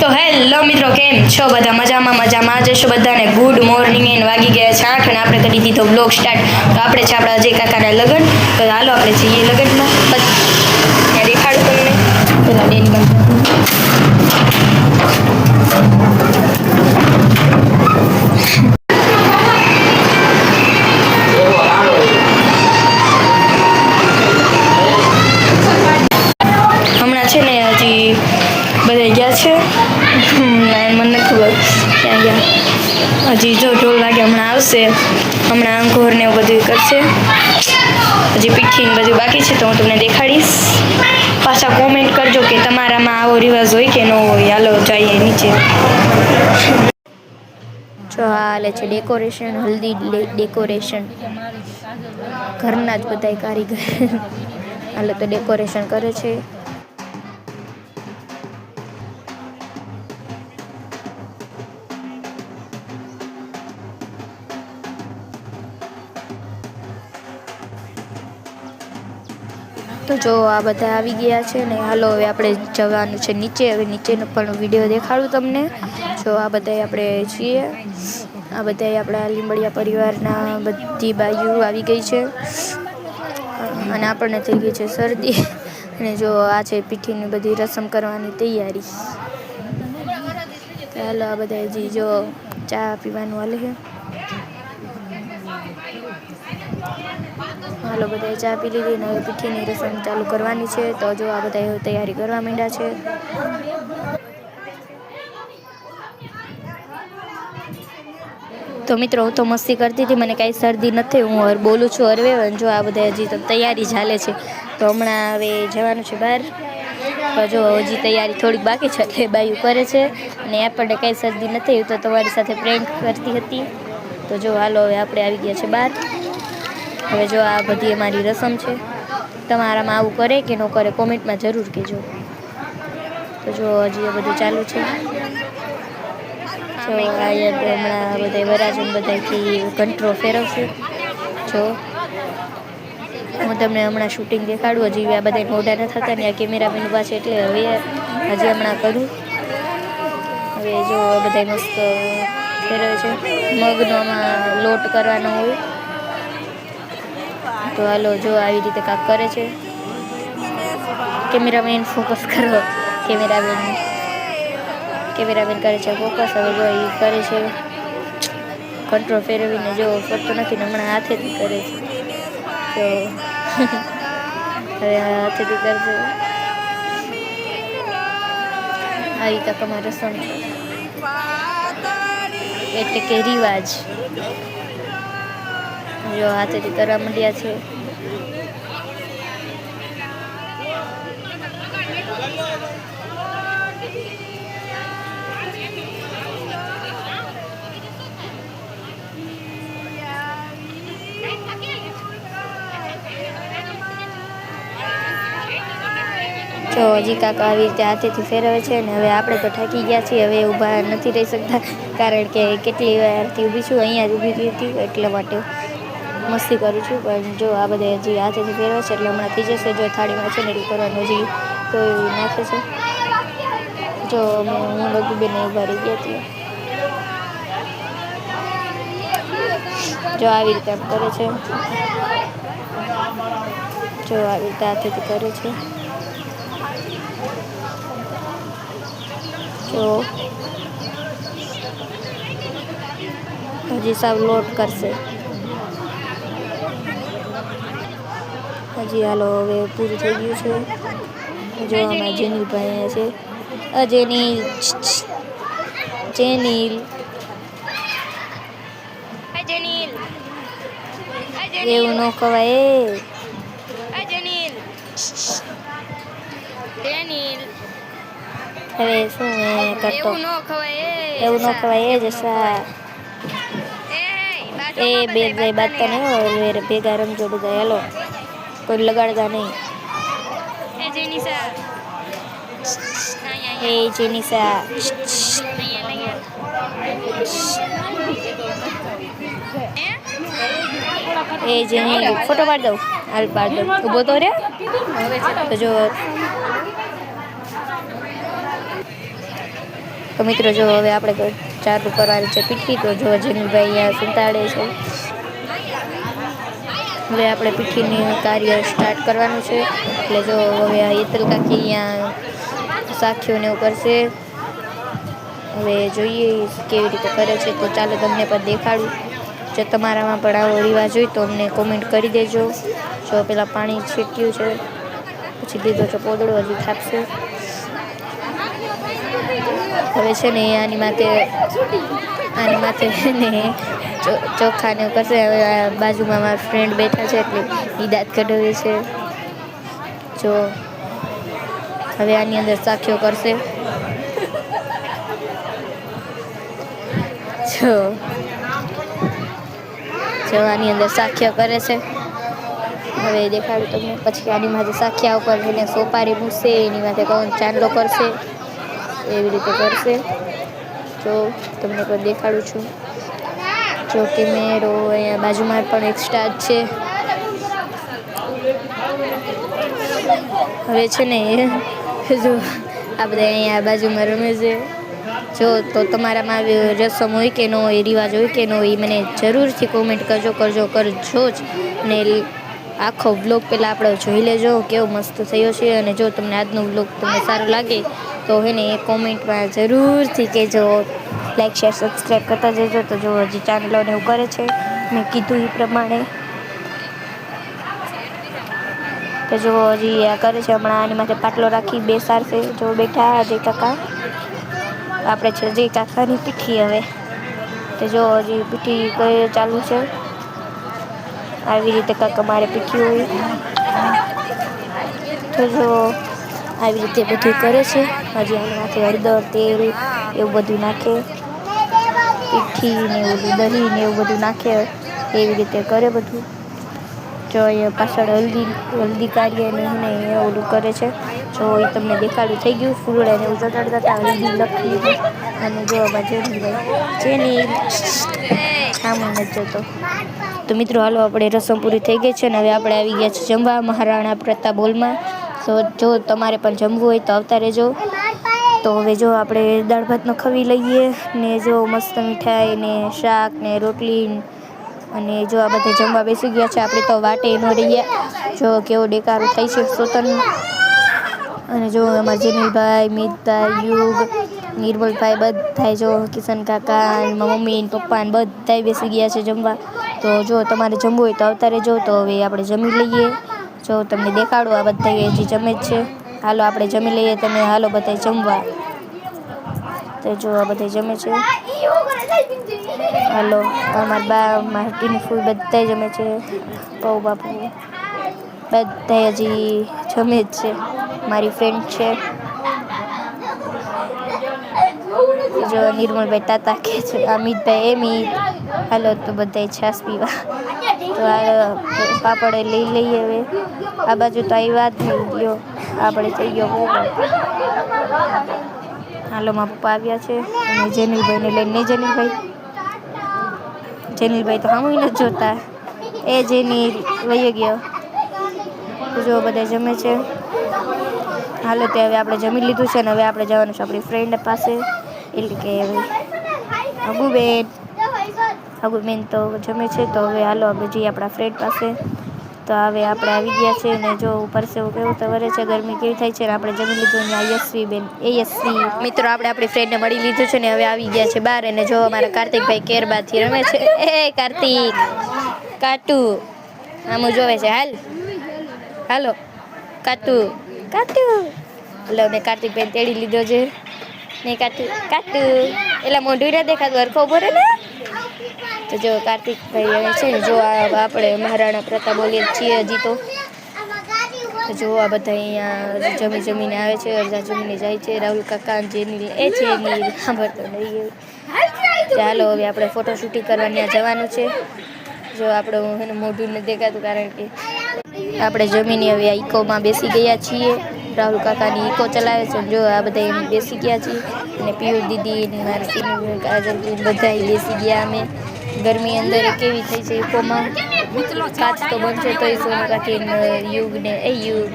તો હેલો મિત્રો, કેમ છો બધા? મજામાં મજામાં જશો બધાને? ગુડ મોર્નિંગ એન વાગી ગયા છે આઠ અને આપણે કરી દીધો બ્લોગ સ્ટાર્ટ તો આપણે છે આપણા અજય કાકાના લગ્ન. તો હાલો આપણે જઈએ લગ્નમાં. હજી જો ઢોલ વાગે હમણાં આવશે, હમણાં અંકોર ને એવું બધું કરશે. હજી પીઠી બધું બાકી છે તો હું તમને દેખાડીશ. પાછા કોમેન્ટ કરજો કે તમારામાં આવો રિવાજ હોય કે ન હોય. હાલો, જઈએ નીચે. જો હાલે છે ડેકોરેશન હલ્દી ડેકોરેશન ઘરના જ બધા કારીગર. હાલો તો ડેકોરેશન કરે છે. તો જો આ બધા આવી ગયા છે ને હાલો હવે આપણે જવાનું છે નીચે. હવે નીચેનો પણ વીડિયો દેખાડું તમને. જો આ બધા આપણે છીએ. આ બધા આપણા લીંબડિયા પરિવારના બધી બાજુ આવી ગઈ છે. અને આપણને થઈ ગઈ છે શરદી. અને જો આ છે પીઠીની બધી રસમ કરવાની તૈયારી. હાલો આ બધા હજી જો ચા પીવાનું હાલે હાલો બધાએ ચા પી લીધી ને પીઠીની રસમ ચાલુ કરવાની છે. તો જો આ બધા તૈયારી કરવા માંડ્યા છે. તો મિત્રો, હું તો મસ્તી કરતી હતી, મને કાંઈ શરદી નથી. હું બોલું છું હરવે જો આ બધા હજી તો તૈયારી ચાલે છે. તો હમણાં હવે જવાનું છે બહાર. તો જો હજી તૈયારી થોડીક બાકી છે એટલે બાયું કરે છે. અને આપણને કાંઈ શરદી નથી. તો તમારી સાથે પ્રેન્ક કરતી હતી. તો જો હાલો હવે આપણે આવી ગયા છે બહાર. હવે જો આ બધી અમારી રસમ છે, તમારામાં આવું કરે કે ન કરે કોમેન્ટમાં જરૂર કહેજો. તો જો હજી એ બધું ચાલુ છે. જો હમણાં બધા વરાજન બધાથી કંટ્રો ફેરવશે. જો હું તમને હમણાં શૂટિંગ દેખાડું, હજી આ બધા મોઢા ન થતા ને આ કેમેરામેન પાસે એટલે હવે હજી હમણાં કરું. હવે જો બધા મસ્ત ફેરવે છે. મગનો આમાં લોટ કરવાનો હોય. તો હાલો, જો આવી રીતે કાંક કરે છે. કેમેરામેન ફોકસ કરો. કેમેરામેન કેમેરામેન કરે છે ફોકસ હવે જો એ કરે છે. કંટ્રોલ ફેરવીને જો ફરતો નથી ને હમણાં હાથેથી કરે છે. તો, હવે હાથેથી કરજો. આવી કાંક અમારે રસમ એટલે કે રિવાજ. જો હાથેથી કરવા માંડ્યા છે. જો હજી કાકા આવી રીતે હાથેથી ફેરવે છે ને હવે આપણે તો થાકી ગયા છીએ, હવે ઊભા નથી રહી શકતા, કારણ કે કેટલી વારથી ઊભી છું, અહીંયા જ ઊભી હતી એટલા માટે. મસ્તી કરું છું, પણ જો આ બધા હજી હાથેથી ફેરવે છે, એટલે હમણાં થઈ જશે જો થાળીમાં છે ને, એટલું કરવાનું હજી, તો એવું નાખે છે. જો અમે, હું લઘુબેન ઊભા રહી ગયા છીએ. જો આવી રીતે એમ કરે છે. જો આવી રીતે હાથેથી કરે છે. જો. હજી સાવ લોટ કરશે. હજી હાલો હવે પૂરું થઈ ગયું છે. જો ભાઈ જેનિલભાઈ છે. અજેનીલ જેનિલ એવું ન કહેવાય એ. હવે શું કરતો? એવું ન કહેવાય એ જસા. એ બે ભાઈ નહીં હવે ભેગા રમજો બધા હેલો. કોઈ લગાડતા નહીં. એ જેનિસા એ જેની ફોટો પાડ દઉં. હાલ પાડ દઉં. ઊભો તો રે તો જો તો મિત્રો જો હવે આપણે ચાલુ કરવાની છે પીઠી તો જો જનીલભાઈ અહીંયા સંતાડે છે. હવે આપણે પીઠીની કાર્ય સ્ટાર્ટ કરવાનું છે. એટલે જો હવે યેતલ કાકી અહીંયા સાખીઓને એવું કરશે. હવે જોઈએ કેવી રીતે કરે છે તો ચાલો તમને પણ દેખાડું. જો તમારામાં પણ આવો રિવાજ હોય તો અમને કોમેન્ટ કરી દેજો. જો પેલા પાણી છીટ્યું છે, પછી લીધો છે પોદળો, હજી થાપશે. હવે છે ને આની માથે આની માથે ને ચો- ચોખાને કરશે. હવે બાજુમાં મારા ફ્રેન્ડ બેઠા છે એટલે એ દાંત કઢાવે છે. જો, હવે આની અંદર સાખીઓ કરશે. જો જો આની અંદર સાખીઓ કરે છે. હવે દેખાડું તમને. પછી આની માથે સાખ્યા ઉપર એને સોપારી મૂકશે, એની માથે કૌન ચાંદલો કરશે. એવી રીતે કરશે. જો તમને પણ દેખાડું છું. જો કેમેરો અહીંયા બાજુમાં પણ એક સ્ટાર છે. હવે છે ને જો આ બધા અહીંયા બાજુમાં રમે છે. જો તો તમારામાં રસમ હોય કે ન હોય રિવાજ હોય કે ન હોય, એ મને જરૂરથી કોમેન્ટ કરજો કરજો કરજો જ. ને આખો વ્લોગ પહેલાં આપણે જોઈ લેજો, કેવો મસ્ત થયો છે. અને જો તમને આજનો બ્લોગ તમને સારો લાગે તો હે ને એ કોમેન્ટમાં જરૂરથી કહેજો. લાઈક શેર સબસ્ક્રાઈબ કરતા જજો તો જો હજી ચેનલોને એવું કરે છે. મેં કીધું એ પ્રમાણે. તો જો હજી આ કરે છે હમણાં. આની માથે પાટલો રાખી બેસાડશે જો બેઠા અજય કાકા. આપણે છે અજય કાકાની પીઠી હવે. તો જો હજી પીઠી કઈ ચાલુ છે. આવી રીતે કાકા મારે પીઠી હોય. તો જો આવી રીતે બધું કરે છે. હજી આની માથે હળદર, તેલ એવું બધું નાખે. પીઠી ને એવું બધું, દહીં ને એવું બધું નાખે. એવી રીતે કરે બધું. જો એ પાછળ હલ્દી હલ્દી કાઢીએ ને ઓલું કરે છે. જો એ તમને દેખાડું થઈ ગયું. ફૂલડા ને એવું જતાડતા હતા, હલ્દી લખી અને જો બાજુ જેની ને આમ નથી જતો તો મિત્રો, હાલો, આપણે રસમ પૂરી થઈ ગઈ છે ને હવે આપણે આવી ગયા છે જમવા. મહારાણા પ્રતાપ હોલમાં. તો જો તમારે પણ જમવું હોય તો આવતા રહેજો તો હવે જો આપણે દાળ ભાતનો ખવી લઈએ ને જો મસ્ત મીઠાઈ ને શાક ને રોટલી અને જો આ બધા જમવા બેસી ગયા છે, આપણે તો વાટે ન રહ્યા જો કેવો ડેકારો થાય છે સોતન અને જો અમારા જનીલભાઈ, મિતભાઈ, યુગ, નિર્મલભાઈ બધાય જો કિશન કાકા મમ્મી પપ્પા ને બધાય બેસી ગયા છે જમવા. તો જો તમારે જમવું હોય તો આવતા રહેજો તો હવે આપણે જમી લઈએ. જો તમને દેખાડો આ બધા હજી જમે જ છે. હાલો, આપણે જમી લઈએ તમે. હાલો બધા જમવા. તો જો આ બધા જમે છે. હાલો અમારા બા, મારા ફૂલ બધા જમે છે. પૌ બાપુ. બધા હજી જમે જ છે. મારી ફ્રેન્ડ છે. જો નિર્મલભાઈ તાતા કે છે, અમિતભાઈ એમિત હાલો, તો બધા છાસ પીવા. તો આ પાપડ લઈ લઈએ હવે. આ બાજુ તો આવ્યા જ નહીં. ગયો આપણે થઈ ગયો પોપટ હાલો, મારા પપ્પા આવ્યા છે. અને જેનિલભાઈને લઈને નહીં જેનિલભાઈ? જેનિલભાઈ તો સામું નથી જોતા. એ જેનિલ વયો ગયો. જો, બધા જમે છે. હાલો, તે હવે આપણે જમી લીધું છે ને હવે આપણે જવાનું છે આપણી ફ્રેન્ડ પાસે. એટલે કે અગુબેન અગુબેન તો જમે છે, તો હવે હાલો આપણે જઈએ આપણા ફ્રેન્ડ પાસે. તો હવે આપણે આવી ગયા છે અને જો ઉપર એવું કેવું તો વરે છે, ગરમી કેવી થાય છે આપણે જમી લીધું ને યશવી બેન, એ યશવી મિત્રો આપણે આપણી ફ્રેન્ડને મળી લીધું છે ને હવે આવી ગયા છે બહાર અને જો અમારા કાર્તિકભાઈ કેરબાથી રમે છે. એ કાર્તિક, કાટુ, આમ જોવે છે, હાલ, હાલો, કાટુ કાટુ. એટલે મેં કાર્તિકભાઈ તેડી લીધો છે. ને કાટુ કાટુ. એટલે મોઢું ના દેખાતું, હરખો બોલે ને? તો જો કાર્તિકભાઈ છે ને, જો આપણે મહારાણા પ્રતાપ બોલીએ છીએ હજી તો. જો આ બધા અહીંયા જમી જમીને આવે છે, અડધા જમીને જાય છે. રાહુલ કાકા જેની એ છે, એની સાંભળતો નહીં ચાલો હવે આપણે ફોટો શૂટિંગ કરવા ત્યાં જવાનું છે. જો આપણું એને મોઢું નથી દેખાતું કારણ કે આપણે જમીને હવે ઇકોમાં બેસી ગયા છીએ. રાહુલ કાકાની ઇકો ચલાવે છે. જો આ બધા એમ બેસી ગયા છીએ અને પિયુર દીદી ને મારી સીની કાજલ બધા બેસી ગયા. અમે ગરમી અંદર કેવી થઈ છે ઇકોમાં કાચ તો બંધ છે, તોય સોનું કાકી યુગ ને, એ યુગ.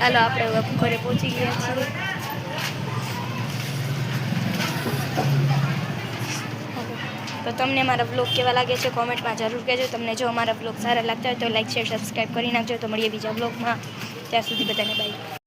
હાલો, આપણે હવે ઘરે પહોંચી ગયા છીએ. તો તમને મારા બ્લોગ કેવા લાગે છે કોમેન્ટમાં જરૂર કહેજો. તમને જો અમારા બ્લોગ સારા લાગતા હોય તો લાઇક શેર સબસ્ક્રાઈબ કરી નાખજો. તો મળીએ બીજા બ્લોગમાં ત્યાં સુધી બધાને બાય